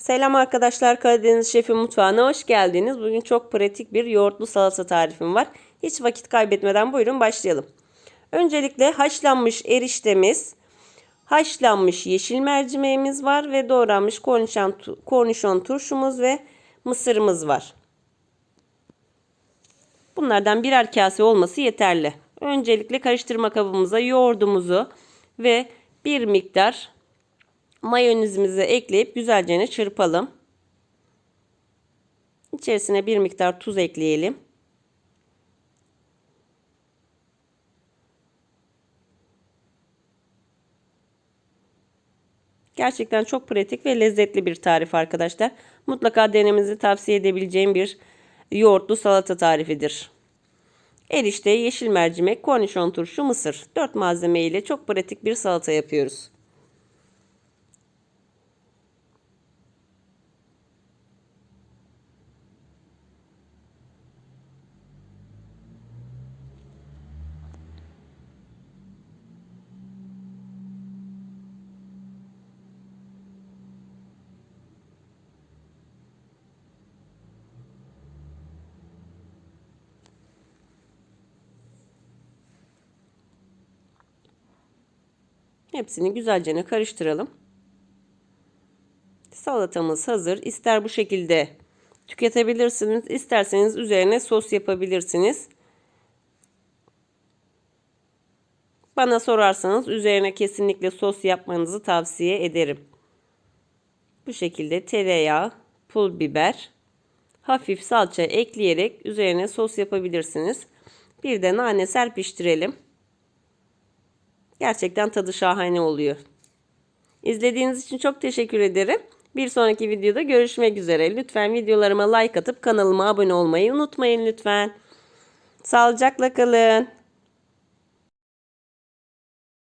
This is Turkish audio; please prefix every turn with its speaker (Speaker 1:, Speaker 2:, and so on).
Speaker 1: Selam arkadaşlar Karadeniz Şefi Mutfağı'na hoş geldiniz. Bugün çok pratik bir yoğurtlu salata tarifim var. Hiç vakit kaybetmeden buyurun başlayalım. Öncelikle haşlanmış eriştemiz, haşlanmış yeşil mercimeğimiz var ve doğranmış kornişon, kornişon turşumuz ve mısırımız var. Bunlardan birer kase olması yeterli. Öncelikle karıştırma kabımıza yoğurdumuzu ve bir miktar mayonezimizi ekleyip güzelce çırpalım. İçerisine bir miktar tuz ekleyelim. Gerçekten çok pratik ve lezzetli bir tarif arkadaşlar. Mutlaka denemenizi tavsiye edebileceğim bir yoğurtlu salata tarifidir. Erişte, yeşil mercimek, kornişon turşu, mısır. 4 malzeme ile çok pratik bir salata yapıyoruz. Hepsini güzelce karıştıralım. Salatamız hazır. İster bu şekilde tüketebilirsiniz, isterseniz üzerine sos yapabilirsiniz. Bana sorarsanız üzerine kesinlikle sos yapmanızı tavsiye ederim. Bu şekilde tereyağı, pul biber, hafif salça ekleyerek üzerine sos yapabilirsiniz. Bir de nane serpiştirelim. Gerçekten tadı şahane oluyor. İzlediğiniz için çok teşekkür ederim. Bir sonraki videoda görüşmek üzere. Lütfen videolarıma like atıp kanalıma abone olmayı unutmayın lütfen. Sağlıcakla kalın.